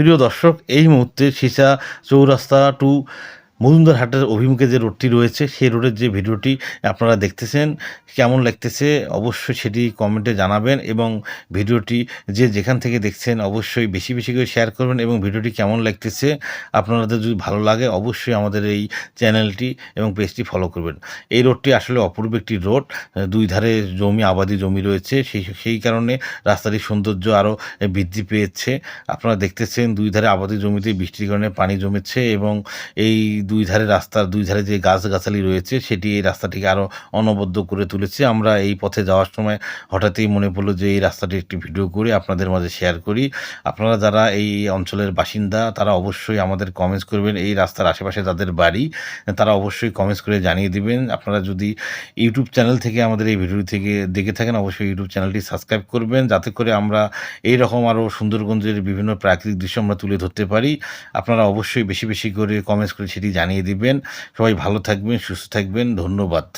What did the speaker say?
প্রিয় দর্শক এই মুহূর্তে সিসা চৌরাস্তা টু মজুমদার হাটের অভিমুখে যে রোডটি রয়েছে, সেই রোডের যে ভিডিওটি আপনারা দেখতেছেন, কেমন লাগতেছে অবশ্যই সেটি কমেন্টে জানাবেন এবং ভিডিওটি যে যেখান থেকে দেখছেন অবশ্যই বেশি বেশি করে শেয়ার করবেন এবং ভিডিওটি কেমন লাগতেছে আপনাদের যদি ভালো লাগে অবশ্যই আমাদের এই চ্যানেলটি এবং পেজটি ফলো করবেন। এই রোডটি আসলে অপূর্ব একটি রোড, দুই ধারে জমি, আবাদি জমি রয়েছে, সেই সেই কারণে রাস্তাটির সৌন্দর্য আরও বৃদ্ধি পেয়েছে। আপনারা দেখতেছেন দুই ধারে আবাদি জমিতে বৃষ্টির কারণে পানি জমেছে এবং এই দুই ধারে রাস্তার দুই ধারে যে গাছগাছালি রয়েছে, সেটি এই রাস্তাটিকে আরও অনবদ্য করে তুলেছে। আমরা এই পথে যাওয়ার সময় হঠাৎই মনে পড়ল যে, এই রাস্তাটি একটি ভিডিও করে আপনাদের মাঝে শেয়ার করি। আপনারা যারা এই অঞ্চলের বাসিন্দা, তারা অবশ্যই আমাদের কমেন্টস করবেন। এই রাস্তার আশেপাশে যাদের বাড়ি, তারা অবশ্যই কমেন্টস করে জানিয়ে দিবেন। আপনারা যদি ইউটিউব চ্যানেল থেকে আমাদের এই ভিডিও থেকে দেখে থাকেন, অবশ্যই ইউটিউব চ্যানেলটি সাবস্ক্রাইব করবেন। যাতে করে আমরা এই রকম আরও সুন্দরগঞ্জের বিভিন্ন প্রাকৃতিক দৃশ্য আমরা তুলে ধরতে পারি। আপনারা অবশ্যই বেশি বেশি করে কমেন্টস করে সেটি জানিয়ে দিবেন। সবাই ভালো থাকবেন সুস্থ থাকবেন। ধন্যবাদ।